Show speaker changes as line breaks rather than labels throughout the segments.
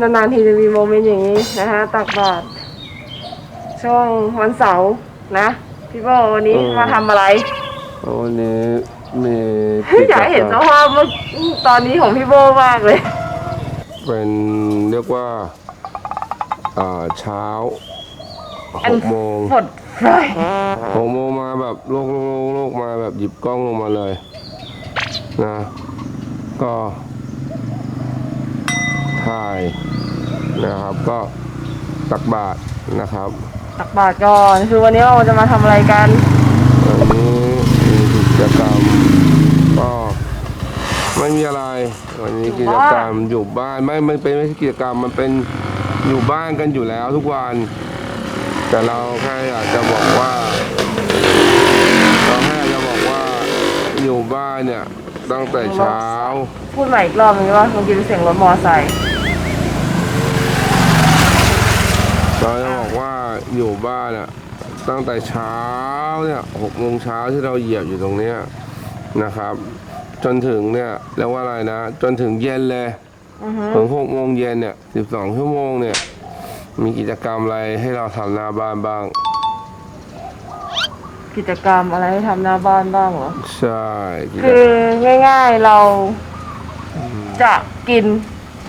นานๆทีจะมีโมเมนต์อย่างนี้นะคะตักบาตรช่วงวันเสาร์นะพี่โบวันนี้
อืม
มาทำอะไร
วันนี้มี
อยากเห็นสภาพเมื่อตอนนี้ของพี่โบมากเลย
เป็นเรียกว่าอ่าเช้าห
อัน
กโมง
ฝดไฟ
หกโมงมาแบบโลกโลกโลกโลกมาแบบหยิบกล้องลงมาเลย นะ ก็ ถ่ายนะครับ ก็ตักบาทนะครับ
ตักบาตรก่อนคือวันนี้เราจะมาทำอะไรกัน
วันนี้มีกิจกรรมก็ไม่มีอะไร วันนี้กิจกรรมอยู่บ้านไม่ไม่เป็นไม่ใช่กิจกรรมมันเป็นอยู่บ้านกันอยู่แล้วทุกวัน แต่เราแค่อยากจะบอกว่าเราแค่อยากจะบอกว่าอยู่บ้านเนี่ย ตั้งแต่เช้า
พูดใหม่อีกรอบนึงว่าเมื่อกี้เป็นเสียงรถมอไซค์
เราจะบอกว่าอยู่บ้านอะตั้งแต่เช้าเนี่ยหกโมงเช้าที่เราเหยียบอยู่ตรงเนี้ยนะครับ จนถึงเนี่ยเรียกว่าอะไรนะ จนถึงเย็นเลย
อือฮึ
ถึงหกโมงเย็นเนี่ยสิบสองชั่วโมงเนี่ย มีกิจกรรมอะไรให้เราทำหน้าบ้านบ้าง
กิจกรรมอะไรให้ทำหน้าบ้านบ้างเหรอ
ใช่กิจกร
คื
ร
อ
ม
ง่ายๆเราจะกิน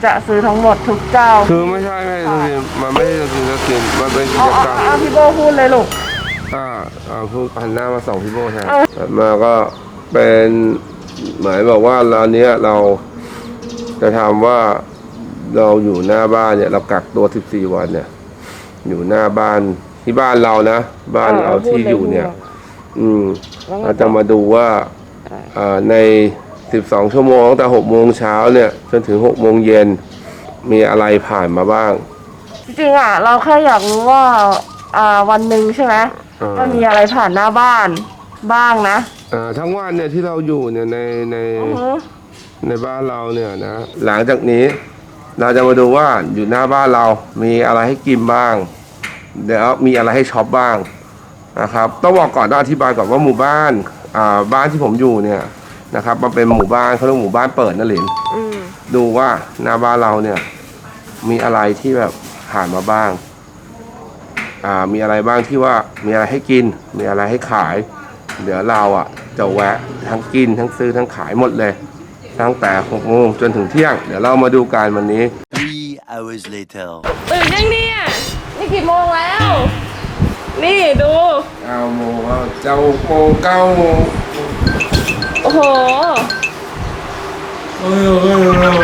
จะซื้อทั้งหมดทุกเจ้า
คือไม่ใช่ไม่ใช่กินมันไม่ใช่จะกินจะกินมันเป็นกิ
เอา
จ
เอา
กรรม
เอาพี่โบพูดเลยลูก
อ่าอ่าพูดหันหน้ามาสองพี่โบแทน
เออ
ถัดมาก็เป็นหมายบอกว่าร้านเนี้ยเราจะทำว่าเราอยู่หน้าบ้านเนี่ย เรากักตัว 14 วันเนี่ย อยู่หน้าบ้านที่บ้านเรานะ บ้านเราที่อยู่เนี่ย อืมเราจะมาดูว่า อ่าใน 12 ชั่วโมงตั้งแต่6โมงเช้าเนี่ย จนถึง6โมงเย็นมีอะไรผ่านมาบ้าง
จริงๆอะ เราแค่อยากรู้ว่าอ่าวันหนึ่งใช่ไหม
อ่า
มันมีอะไรผ่านหน้าบ้านบ้างนะ
อ่าทั้งวันเนี่ยที่เราอยู่เนี่ยในใน
อือฮึ
ในบ้านเราเนี่ยนะหลังจากนี้ เราจะมาดูว่าอยู่หน้าบ้านเรามีอะไรให้กินบ้าง เดี๋ยวมีอะไรให้ช็อปบ้าง นะครับต้องบอกก่อนต้องอธิบายก่อนว่าหมู่บ้านอ่าบ้านที่ผมอยู่เนี่ยนะครับมันเป็นหมู่บ้านเขาเรียกหมู่บ้านเปิดนะหลิน
อืม
ดูว่าหน้าบ้านเราเนี่ยมีอะไรที่แบบผ่านมาบ้างอ่ามีอะไรบ้างที่ว่ามีอะไรให้กิน มีอะไรให้ขาย เดี๋ยวเราอะจะแวะทั้งกินทั้งซื้อทั้งขายหมดเลย ตั้งแต่หกโมงจนถึงเที่ยง เดี๋ยวเรามาดูกันวันนี้
Three hours later.
ตื่นยังเนี่ยนี่กี่โมงแล้ว นี่ดู
เก้าโมงเจ้าโมงเก้าโมง
โอ้โห
เฮ้ยเฮ้ยเฮ้ย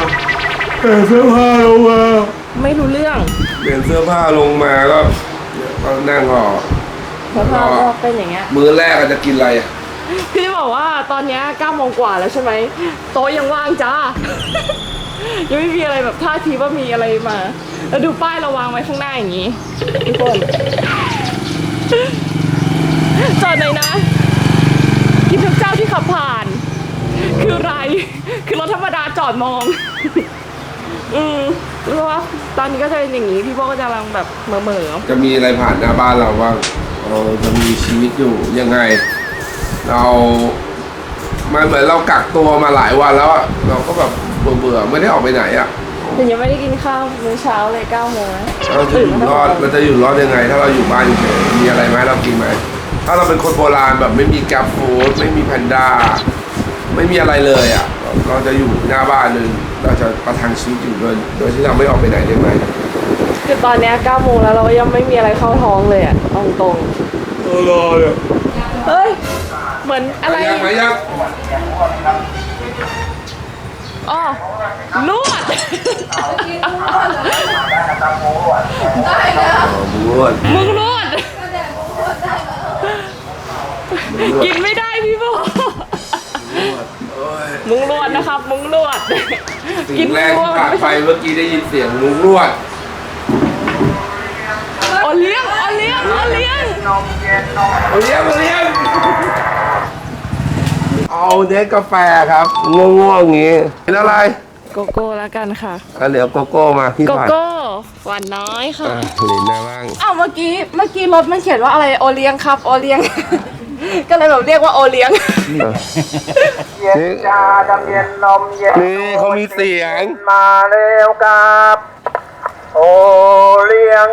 เปลี่ยนเสื้อผ้าลงมา
ไม่รู้เรื่อง
เปลี่ยนเสื้อผ้าลงมาก็ก็นั่งรอ
สภาพก็เป็นอย่างเงี้ย
มื้อแรกอาจจะกินอะไรอะ
พี่จะบอกว่าตอนเนี้9โมงกว่าแล้วใช่ไหมโต๊ะยังว่างจ้า ยังไม่มีอะไรแบบท่าทีว่ามีอะไรมา แล้วดูป้ายเราวางไว้ข้างหน้าอย่างนี้ทุกคน จอดไหนอยนะกินทุกเจ้าที่ขับผ่าน คือไร คือรถธรรมดาจอดมอง อืมเพราะว่าตอนนี้ก็จะเป็นอย่างนี้ พี่โบก็จะกำลังแบบเหม่อ
จะมีอะไรผ่านหน้าบ้านเราบ้างเราจะมีชีวิตอยู่ยังไง เรามันเหมือนเรากักตัวมาหลายวันแล้วอะเราก็แบบเบื่อเบื่อๆไม่ได้ออกไปไหนอะ
แต่ยังไม่ได้กินข้าวมื้อเช้าเลย9โมงนะ
เราจะอยู่รอดเราจะอยู่รอดยังไง ถ้าเราอยู่บ้านเฉยๆมีอะไรไหมเรากินไหมถ้าเราเป็นคนโบราณแบบไม่มีแกร็บฟู้ดไม่มีแพนด้าไม่มีอะไรเลยอะเราเราจะอยู่หน้าบ้านนึงเราจะประทังชีวิตอยู่โดยโดยที่เราไม่ออกไปไหนได้ไหม
คือตอนเนี้ย9โมงแล้วเราก็ยังไม่มีอะไรเข้าท้องเลยอะตรงตรง
รอเลย
ๆเฮ้ย เหมือนอะไร
ยังไหมยัง
อ๋อลวด
บวช
มึงลวดกินไม่ได้พี่โบมึงลวดนะครับ มึงลวด
สิ่งแรกที่ผ่านไปเมื่อกี้ได้ยินเสียงลุงรวด
โอเลี้ยงโอเลี้ยงโอเลี้ยง
เอาเลี้ยงเอาเลี้ยง เอาเน็ตกาแฟครับง่วงๆอย่างงี้เป็นอะไร
โกโก้แล้วกันค่ะ
อะเดี๋ยวโกโก้มาพี่
โก
ผัด
โก้หวานน้อยค่ะ
อะหลินนะบ้าง
อ้าวเมื่อกี้เมื่อกี้รถมันเขียนว่าอะไรโอเลี้ยงครับโอเลี้ยง ก็เลยแบบเรียกว่าโอเลี้ยง
เย็นชาดำเย็นนมเย็น
นี่เขามีเสียง
มาเร็วกับเลี้ยง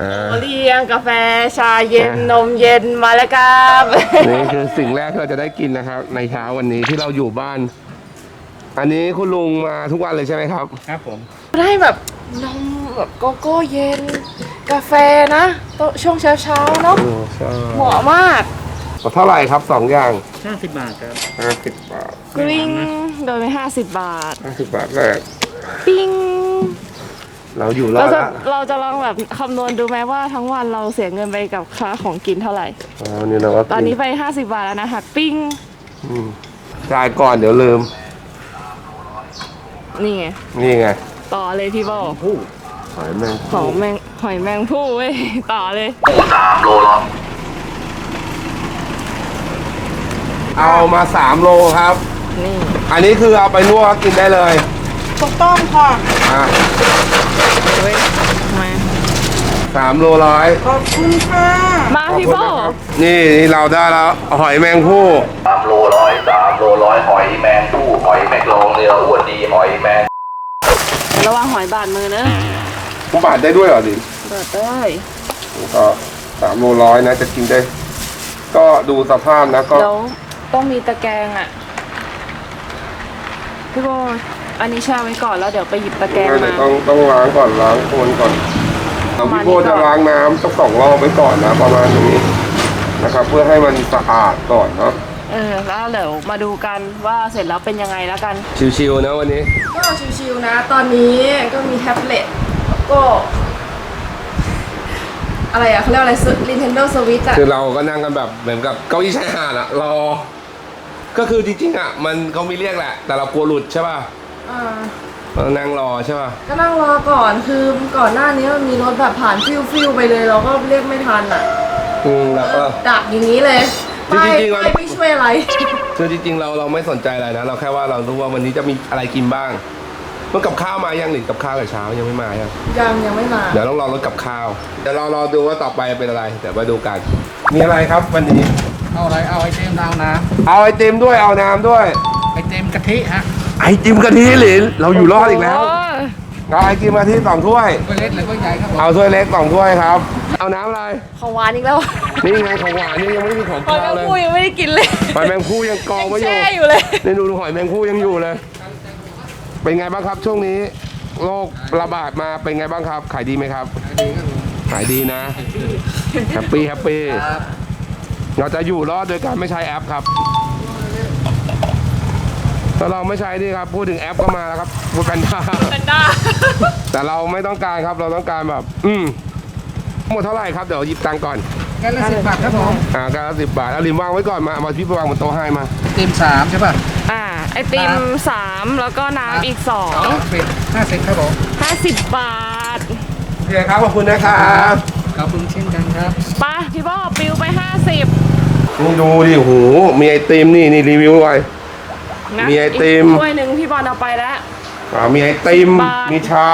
อ่า
เลี้ยงกาแฟชาเย็นนมเย็นมาแล้วครับ
นี่คือสิ่งแรกที่เราจะได้กินนะครับ ในเช้าวันนี้ที่เราอยู่บ้าน อันนี้คุณลุงมาทุกวันเลยใช่ไหมครับ
ครับผม
ได้แบบนมแบบโกโก้เย็น กาแฟนะโตช่วงเช้าเช้าๆเนาะ
ใช่
เหมาะมาก
เท่าไหร่ครับสองอย่าง
50 บาทครับ
ห้าสิบบาท
กริ้งโดยไม่ห้าสิบบาท
ห้าสิบบาทแรก
ปิ้ง
เราอยู่รอ
เรา
ด
จะ
ละ
เราจะลองแบบคำนวณดูไหมว่าทั้งวันเราเสียเงินไปกับค่าของกินเท่าไหร่
อ๋อนี่เราก็
ตอนนี้
กิ
ไป 50 บาทแล้วนะหักปิ้ง
อืมจ่ายก่อนเดี๋ยวลืม
นี่ไง
นี่ไง
ต่อเลยพี่โบ
หอยแมง
หอมแมงหอยแมงผู้เว้ย ต่อเลย
เอามาสามโลครับ
นี่
อันนี้คือเอาไปลวกกินได้เลย
ถูกต้องค่ะ
อะ 3 โลร้อย
ขอบคุณค่ะ
มาพี่โบ
นี่นี่เราได้แล้วหอยแมงผู้
สามโลร้อยสามโลร้อยหอยแมงผู้หอยแมงลองเนื้ออ้วนดีหอยแมง
ระวังหอยบาดมือนะ
ผู้บาดได้ด้วยเหรอดิ
บาดได้
ก็สามโลร้อยนะจะกินได้ ก็ดูสภาพนะก็
แล้วต้องมีตะแกรงอะพี่โบอันนี้แช่ไว้ก่อนแล้วเดี๋ยวไปหยิบตะแกรงมา
ต้องต้องล้างก่อนล้างคนก่อน เราพี่โบจะล้างน้ำสักสองรอบไว้ก่อนนะประมาณนี้นะครับ เพื่อให้มันสะอาดก่อนเนาะ
เออแล้วเดี๋ยวมาดูกันว่าเสร็จแล้วเป็นยังไงแล้วกัน
ชิวๆนะวันนี้
ก็ชิวๆนะ ตอนนี้ก็มีแท็บเล็ตแล้วก็ อะไรอะเขาเรียกอะไร Nintendo Switch อะ
คือเราก็นั่งกันแบบเหมือนกับเก้าอี้ชายหาดอะรอ ก็คือจริงๆอะมันเขามีเรียกแหละ แต่เรากลัวหลุดใช่ป่ะ
อ่า
เรา นั่งรอใช่ป่ะ
ก็นั่งรอก่อนคือก่อนหน้านี้มันมีรถแบบผ่านฟิวฟิวๆไปเลยเราก็เรียกไม่ทันอะ
อืมแล้วก็
ดักอย่างนี้เลย
จริ
ไม่
งๆๆมัน
ไม่ไม่ช่วยอะไร
คือจริงๆเราเราไม่สนใจอะไรนะ เราแค่ว่าเรารู้ว่าวันนี้จะมีอะไรกินบ้าง เมื่อกับข้าวมายังหรือกับข้าวแต่เช้ายังไม่มายัง
ยังยังไม่มา
เดี๋ยวต้องรอรถกับข้าวเดี๋ยวเรารอดูว่าต่อไปเป็นอะไร เดี๋ยวมาดูกัน มีอะไรครับวันนี้
เอาอะไร เอาไอเต็มดาวน้
เอาไอติมด้วยเอาน้ำด้วยำ
ไอเต็มกะทิฮะ
ไอติมกะทิหลินเราอยู่รอดอีกแล้ว
โย
เอาไอติมกะทิสองถ้วย
ถ้วยเล็กหรือถ้วยใหญ่ครับผม
เอาถ้วยเล็กสองถ้วยครับ เอาน้ำอะไร
ของหวานอีกแล้ว
นี่ไงของหวานนี่ยังไม่มีของ
หอย
คาว
แมง
เลย
ผู้ยังไม่ได้กินเลย
หอยแมงผู้ยังกองไว้อยู่
แช่อยู่เลย
นี่ดูหอยแมงผู้ยังอยู่เลย เป็นไงบ้างครับช่วงนี้โรคระบาดมาเป็นไงบ้างครับขายดีไหมครับ ขายดีนะแฮปปี้แฮปปี้เราจะอยู่รอดโดยการไม่ใช้แอปครับ ถ้าเราไม่ใช้นี่ครับ พูดถึงแอปก็มาแล้วครับพูดกันด้า
แพนด้า
แต่เราไม่ต้องการครับเราต้องการแบบ อืมหมดเท่าไหร่ครับเดี๋ยวหยิบตังค์ก่อน
แค่ละสิบบาทครับผม
อ่าการละสิบบาทเอาลิมวางไว้ก่อนมาเอามาพี่ไปวางบนโต๊ะให้มา
ไอเต็มสามใช่ป่ะ
อ่า ไอติมสามแล้วก็น้ำอีกสอง
เป็ดห้าสิบครับผม
ห้าสิบบาท
โอเคครับขอบคุณนะครับ
ขอบคุณเช่นกันครับ
ไปะพี่บอปิวไปห้าสิบ
นี่ดูดิโหมีไอติมนี่นี่รีวิวไว้
นะ
มีไอติม
กถ้วยหนึ่งพี่บอลเอาไปแล้ว
อ่ามีไอติม
บาท
มีชา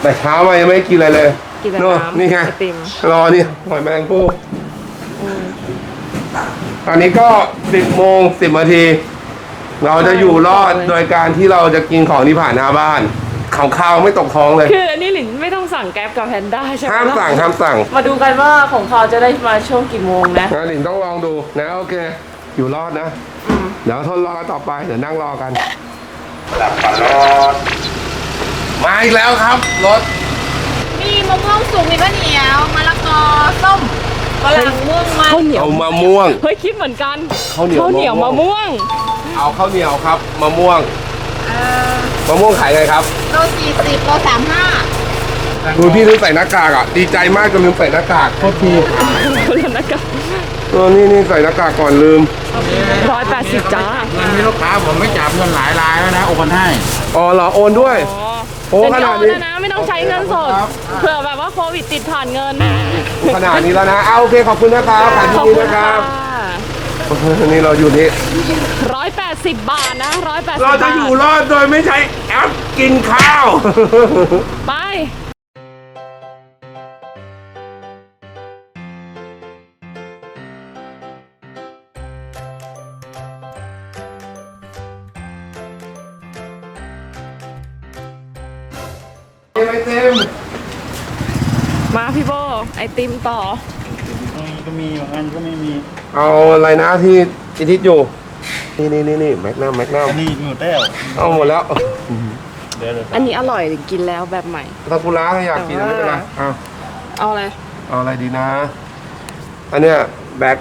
แต่เช้ามายังไม่ได้กินอะไรเลย
กินแต่
โน่
น้ำ
นี่ไง
ไอติม
รอนี่หอยแมลงภู่อันนี้ก็สิบโมงสิบนาที เราจะอยู่รอดโดยการที่เราจะกินของที่ผ่านหน้าบ้านข่าวข้าวไม่ตกท้องเลย
คืออันนี้หลินไม่ต้องสั่งแก๊ปกับแพนด้าใช่ไหม
ห้ามสั่งห้ามสั่ง
มาดูกันว่าของเขาจะได้มาช่วงกี่โมงนะ
นะหลินต้องลองดูนะโอเค อยู่รอดนะ เดี๋ยวทนรอกันต่อไปเดี๋ยวนั่งรอกัน
หลับฝันรอด
มาอีกแล้วครับรถ
มีมะม่วงสุกมีข้าวเหนียวมะละกอส้มฝรั่งม่วงมัน
ข้าวเหนียว
เอามะม่วง
เฮ้ยคิดเหมือนกัน
ข้าวเหนียว
เหนียว
มะ
มะ
ม่
ม่
ว
ว
ง
ง
เอาข้าวเหนียวครับมะม่วง
เอ่อ
มะม่วงขายไงครับ
โลสี่สิบโลสามห้า
ดูพี่ลืมใส่หน้ากากอะ ดีใจมากจนลืมใส่หน้ากากโทษที
คนละนะครับ
เออนี่นี่ใส่หน้ากากก่อนลืม
ร้อยแปดสิบจ้า
มันมีลูกค้าผมไม่จับเงินหลายรายแล้วนะโอนให้
อ๋อเหรอโอนด้วย
อ๋อ
โอ้
แต่
ขนาด
นี่
นี้
โอนแล้วนะ ไม่ต้องใช้เงินสด เผื่อแบบว่าโควิดติดผ่านเงิน
ขนาดนี้แล้วนะเอาโอเคขอบคุณนะครับขาย
ขอบ
ดี
คุณ
นะค
ค่ะ
รับนี่เราอยู่นี่
ร้อยแปดสิบบาทนะร้อยแปดสิบ
เรา
บาท
จะอยู่รอดโดยไม่ใช้แอปกินข้าว
ไป ไอติมต่อ
ตรงนี้ก็มีบางอันก็ไม่มี
เอาอะไรนะที่อิทิศอยู่ นี่นี่นี่นี่แมกนัมแมกนัม
อันนี้หมูแต้ว
เอาหมดแล้ว
เดี๋ยวเดี๋ยว
อันนี้อร่อยกินแล้วแบบใหม่
ถ้ากุระก็อยากกินไม่เป็นไรเอา
เอาอะไร
เอาอะไรดีนะ อันเนี้ยแบ็ค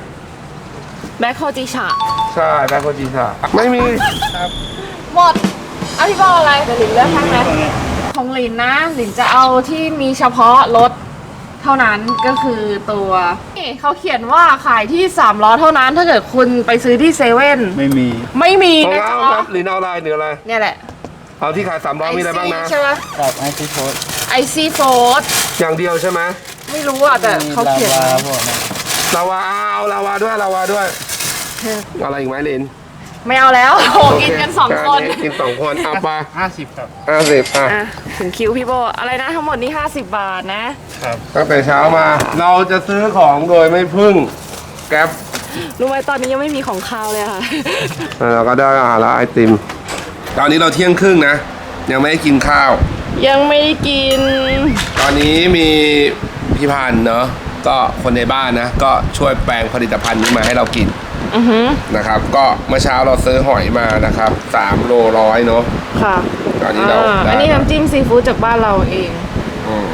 แบล็คโคจิชา
ใช่แบ็คโคจิชาไม่มี
หมดเอาพี่โบอะไรเดี๋ยวหลินเลือกให้ไหมของหลินนะหลินจะเอาที่มีเฉพาะรถ เท่านั้นก็คือตัวนี่เขาเขียนว่าขายที่3ล้อเท่านั้นถ้าเกิดคุณไปซื้อที่เซเว่น
ไม่มี
ไม่มี
ของ
นะ
เรา
คะ
ครับหรือเอาอะไรหรืออะไร
เนี่ยแหละ
เอาที่ขายสามร้อยมีอะไรบ้างนะ
ใช่ไหม
กับไอซีโฟส
ไอซีโฟด
อย่างเดียวใช่ไหม
ไม่รู้อะแต่เขาเขียน
ลา
ไว้
วาพวกนั้น
ลาวาเอาลาวาด้วยลาวาด้วยเอาอะไรอีกไหมลิน
ไม่เอาแล้วโหกินกันสองคน
โเกินสองคนเอาไป
ห้าสิบครับ
ห้าสิบอะ
อะถึงคิวพี่โบอะไรนะทั้งหมดนี้ 50 บาทนะ
ครับ
ตั้งแต่เช้ามา เราจะซื้อของโดยไม่พึ่งแก๊ป
รู้ไหมตอนนี้ยังไม่มีของคาวเลยค่ะ
แล้วเราก็ได้อาหารและไอติม ตอนนี้เราเที่ยงครึ่งนะ ยังไม่ได้กินข้าว
ยังไม่ได้กิน
ตอนนี้มีพี่พันธ์เนาะก็คนในบ้านนะ ก็ช่วยแปลงผลิตภัณฑ์นี้มาให้เรากิน
อือหือ
นะครับ ก็เมื่อเช้าเราซื้อหอยมานะครับ3โลร้อยเนาะ
ค่ะ
ตอนนี้เรา
อ่า
ได้
อันนี้น้ำจิ้มซีฟู้ดจากบ้านเราเอง
อืม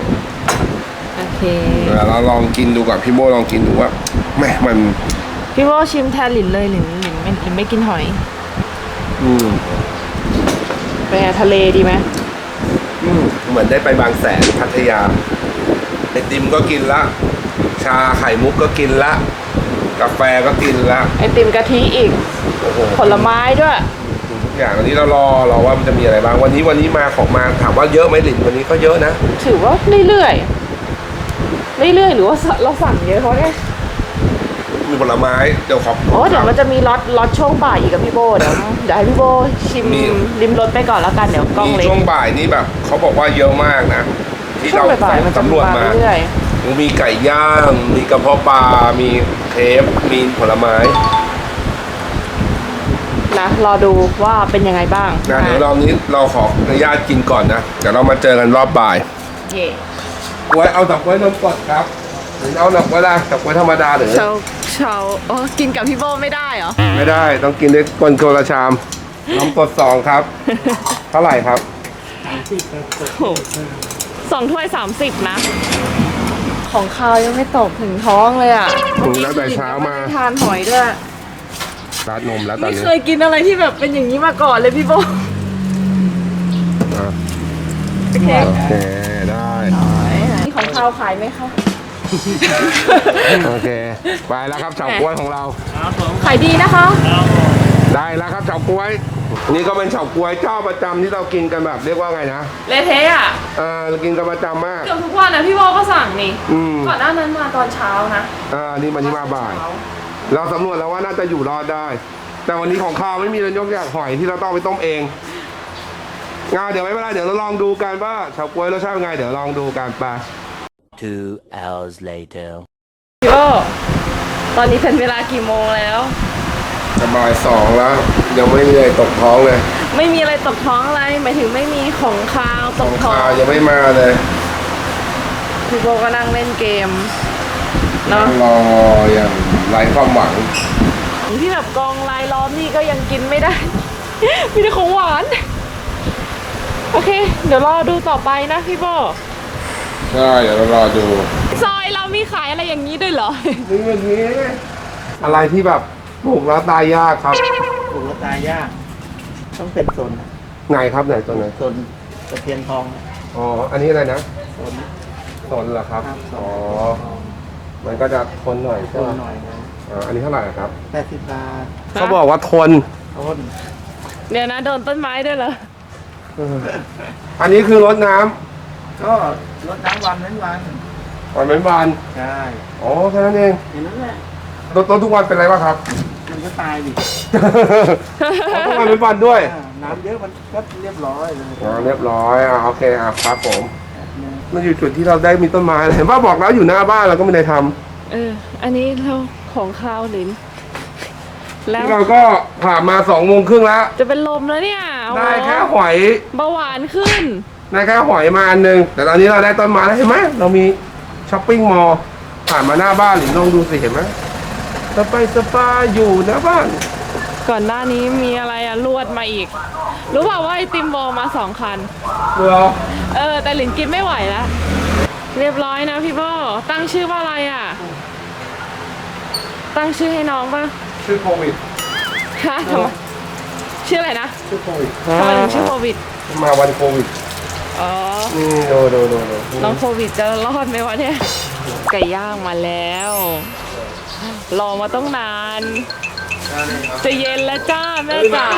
โอเค
เดี๋ยวเราลองกินดูกับพี่โบลองกินดูว่าแหม่มัน
พี่โบชิมแทนหลินเลยหลินหลินไม่หลินไม่กินหอย
อืม
เป็นไงทะเลดีไหม
อืมเหมือนได้ไปบางแสนพัทยาไอติมก็กินละ ชาไข่มุกก็กินละ กาแฟก็กินละ
ไอติมกะทิอีก
โอ้โห
ผลไม้ด้วย
ทุกอย่างวันนี้เรารอรอว่ามันจะมีอะไรบ้างวันนี้วันนี้มาของมาถามว่าเยอะไหมหลินวันนี้ก็เยอะนะ
ถือว่าเรื่อยๆเรื่อยๆหรือว่าเราสั่งเยอะเขาเนี่ย
มีผลไม้เดี๋ยวขอ
โอ้เดี๋ยวมันจะมีล็อตล็อตช่วงบ่ายอีกกับพี่โบเดี๋ยวเดี๋ยวให้พี่โบชิม
มี
ริมรถไปก่อนแล้วกันเดี๋ยวกล้อง
มี
เล็ก
ช่วงบ่ายนี่แบบเขาบอกว่าเยอะมากนะที่
ช่ว
เรา
งบ่ายๆมันจะ
สำรวจมา
เรื่อย
มีไก่ย่าง มีกระเพาะปลา มีเคฟมีผลไม้
ๆนะรอดูว่าเป็นยังไงบ้าง
นะเดี๋ยวรอบนี้เราขออนุญาตกินก่อนนะ เดี๋ยวเรามาเจอกันรอบบ่าย
เย่
กล้วยเอาดอกกล้วยนมสดครับหรือเอาดอกกล้วยได้ดอกกล้วยธรรมดาหรือ
เชาเชาอ๋อกินกับพี่โบไม่ได้เหรอ
ไม่ได้ต้องกินด้วยคนโกละชามนมสดสองครับ เท่าไหร่ครับ
สองถ้วยสามสิบนะ ของข้าวยังไม่ตกถึงท้องเลยอะ
อืมแล้วแต่เช้ามา
ไได้ทานหอยด้วย
รัดนมแล้วตอน
ไม่
นี้
เคยกินอะไรที่แบบเป็นอย่างนี้มาก่อนเลยพี่โบ
อะ
โอเค
โอเคได้
นี่ของข้าวขายไหมคะ
โอเค ไปแล้วครับเฉาก๊วยของเรา
ขายดีนะคะ
ได้แล้วครับเฉาก๊วย นี่ก็เป็นเฉาก๊วยเจ้าประจำที่เรากินกันแบบเรียกว่าไงนะ
เละเทะอะ
เออเรากินกันประจำมาก
เกือบทุกวันนะพี่โบก็สั่งนี่
อืม
ก่อนหน้านั้นมาตอนเช้านะ
อ่านี่มันนี่มาบ่ายเราสำรวจแล้วว่าน่าจะอยู่รอดได้ แต่วันนี้ของข้าวไม่มีเลยยกอย่างหอยที่เราต้องไปต้มเองงาเดี๋ยวไม่เป็นไรเดี๋ยวเราลองดูกันว่าเฉาก๊วยรสชาติเป็นไงเดี๋ยวลองดูกันไป
Two hours later.
พี่โบตอนนี้เป็นเวลากี่โมงแล้ว
จะบ่ายสองแล้ว ยังไม่มีอะไรตกท้องเลย
ไม่มีอะไรตกท้องอะไรหมายถึงไม่มีของคาวตกท้อง
ข้าวยังไม่มาเลย
พี่โบก็นั่งเล่นเกมเนาะ
รออย่างไร้ความหวัง
ที่แบบกองลายล้อมนี่ก็ยังกินไม่ได้ มีแต่ของหวาน โอเค เดี๋ยวรอดูต่อไปนะพี่โบ
ใช่เดี๋ยวเรารอดู
ซอยเรามีขายอะไรอย่างนี้ด้วยเหรอ
นี่อย่างนี้อะไรที่แบบ ปลูกแล้วตายยากครับ
ปลูกแล้วตายยาก ต้องเป็นสน
ไหนครับไหนตัวไหน
สนตะเพียนทอง
อ๋ออันนี้อะไรนะ
สน
สนเหรอครับ
ครับสน
อ๋อมันก็จะทนหน่อย
ท
ใช่ไหม
นหน่อยนะ
อ่าอันนี้เท่าไหร่ครับ
แปดสิบบาท
เขาบอกว่าทน
ทน
เดี๋ยวนะโดนต้นไม้ด้วยเหรอ
อันนี้คือรดน้ำ
ก็ลดน้ำวันเว้นวัน
วันเป็นวัน
ใช่
อ๋อแค่นั้นเอง
เห็นนั้นแหละ
รดรดทุกวันเป็นไรบ้างครับ
มันก็ตายดิ
อ๋อทุกวันเป็นวันด้วย
อ่าน้ำเยอะมันก็เรียบร้อยเลย
อ๋อเรียบร้อยอ่าโอเคอะครับผมมันอยู่จุดที่เราได้มีต้นไม้เลยเห็นว่าบอกแล้วอยู่หน้าบ้านเราก็ไม่ได้ทำ
เออ อันนี้เราของข้าวลินแล้ว
ที่เราก็ผ่านมาสองโมงครึ่งแล้ว
จะเป็นลมแล้วเนี่ยเอา
ได้แค่หอย
เบาหวานขึ้น
ได้แค่หอยมาอันหนึงแต่ตอนนี้เราได้ต้นไม้แล้วเห็นไหมเรามีช้อปปิ้งมอลล์ผ่านมาหน้าบ้านหรือลองดูสิเห็นไหม สปายสปาอยู่หน้าบ้าน
ก่อนหน้านี้มีอะไรอะลวดมาอีก รู้เปล่าว่าไอติมโบมาสองคัน
เหรอ
เออ แต่หลินกินไม่ไหวแล้วเรียบร้อยนะพี่โบตั้งชื่อว่าอะไรอะ ตั้งชื่อให้น้องป่ะ
ชื่อโควิด
ฮะทำไมชื่ออะไรนะ
ชื่อโควิด
ทำไมถึงชื่อโควิด
มาวันโควิด
อ๋อ
นี่ดูดูดูดู
น้องโควิดจะรอดไหมวะเนี่ยไก่ย่างมาแล้ว รอมาต้องนาน จะเย็นแล้วจ้าแม่จ๋า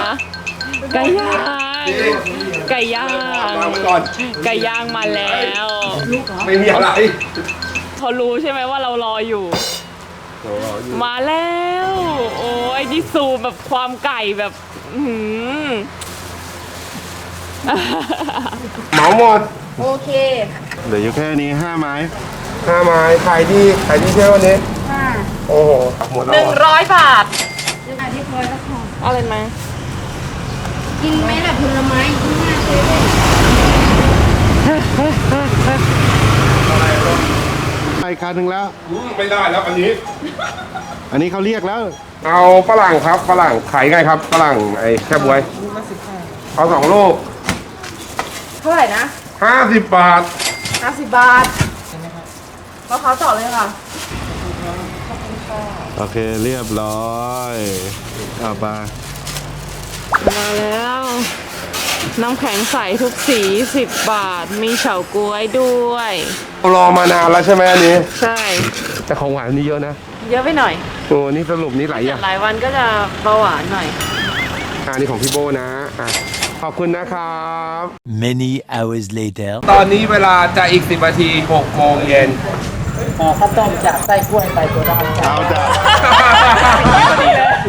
ไก่ย่างไก่ย่าง
มาก่อน
ไก่ย่างมาแล้ว
ไม่มีอะไร
เขารู้ใช่ไหมว่าเรารออยู่ มาแล้ว โอ้ยนี่ซูมแบบความไก่แบบอื้อหือ
เหมาหมด
โอเค
เหลืออยู่แค่นี้ห้าไม้
ห้าไม้ขายดีขายดีใช่ไหมวันนี้
ค่ะ
โอ้โหหมด
ห
แล้ว
นึ่ง
เหรอ
ร้อยบาท
จะมาที่พลอยแล้วค่ะ
เอาเลยไหม
กินไหมล่ะผลไม้ที่หน้าเซเว่น
ไปคันหนึ่งแล้ว
อืมไม่ได้แล้วอันนี้
อันนี้เขาเรียกแล้ว
เอาฝรั่งครับฝรั่งขายไงครับฝรั่งไอ้แค่บวยเอาสองลูก
เท่าไหร่นะ
ห้าสิบบาท
ห้าสิบบาทมะพร้าวเจาะเลยค่ะ
โอเคเรียบร้อยเอาไป
มาแล้ว น้ำแข็งใสทุกสีสิบบาท มีเฉาก๊วยด้วย
รอมานานแล้วใช่ไหมอันนี้
ใช่
แต่ของหวานนี่เยอะนะ
เยอะไปหน่อย
โอ้นี่สรุปนี่หลายอย่าง
หลายวันก็จะเบาหวานหน่อย
อันนี้ของพี่โบนะอะขอบคุณนะครับ
Many hours later.
ตอนนี้เวลาจะอีก 10นาที6โมงเย็น
ข้าวต้มจากไส้กล้วยไปตัวได้จ้ะ
เอาจ้ะ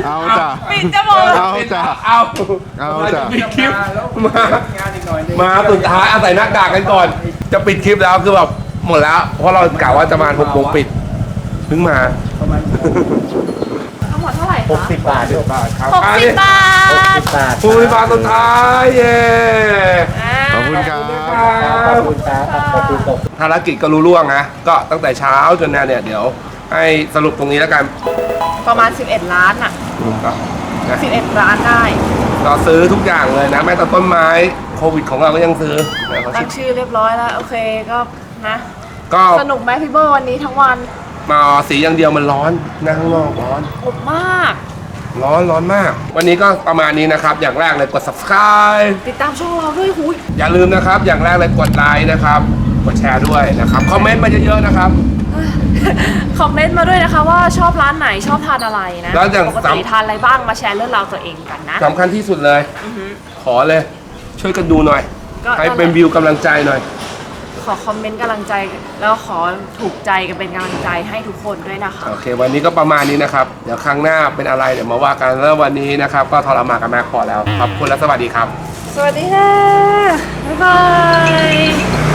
เอาจ้ะ
ปิดจะหมด
เอาจ้ะ
เอา
เอาจ้ะ
ปิดคลิปมา
งานอีกหน่อยนึง
มาสุดท้ายอาศัยหน้ากากกันก่อน จะปิดคลิปแล้วคือแบบหมดแล้ว เพราะเรากะว่าจะมา6โมงปิดเพิ่งมา
ทั้งหมดเท่าไหร่คะ
สิบบาทด้วย
บาทครับ
หกสิบบาท
สิบบาท
ฟูบาทสุดท้ายเย้
ขอบ คุณครับ
ขอบคุณครับขอบคุณครับ
ภารกิจก็รู้ล่วงนะก็ตั้งแต่เช้าจนเนี่ยเนี่ยเดี๋ยว ให้สรุปตรงนี้แล้วกัน
ประมาณ 11 ล้านอะ
ก็นะ
11 ล้านได้
เราซื้อทุกอย่างเลยนะ แม้แต่ต้นไม้โควิดของเราก็ยังซื้อนะเขา
ตั้งชื่อเรียบร้อยแล้ว โอเคก็นะ
ก็
สนุกไหมพี่เบอร์วันนี้ทั้งวัน
มาสีอย่างเดียวมันร้อนนั่งข้างนอกร้อน
อบมาก
ร้อนร้อนมาก วันนี้ก็ประมาณนี้นะครับ อย่างแรกเลยกด subscribe
ติดตามช่องเราด้วยหุย
อย่าลืมนะครับ อย่างแรกเลยกดไลค์นะครับ กดแชร์ด้วยนะครับ คอมเมนต์มาเยอะๆนะครับ
คอมเมนต์มาด้วยนะคะว่าชอบร้านไหนชอบทานอะไรนะ
แล้วอย่าง
ปกติทานอะไรบ้างมาแชร์เรื่องราวตัวเองกันนะ
สำคัญที่สุดเลยขอเลย ช่วยกันดูหน่อย
ก็
ให้เป็นวิวกำลังใจหน่อย
ข อคอมเมนต์กำลังใจ แล้วขอถูกใจกันเป็นกำลังใจให้ทุกคนด้วยนะคะ
โอเค วันนี้ก็ประมาณนี้นะครับ เดี๋ยวครั้งหน้าเป็นอะไรเดี๋ยวมาว่ากันแล้ววันนี้นะครับ ก็ทรมานกับแม่พอแล้วขอบคุณและสวัสดีครับ
สวัสดีค่ะ บ๊ายบาย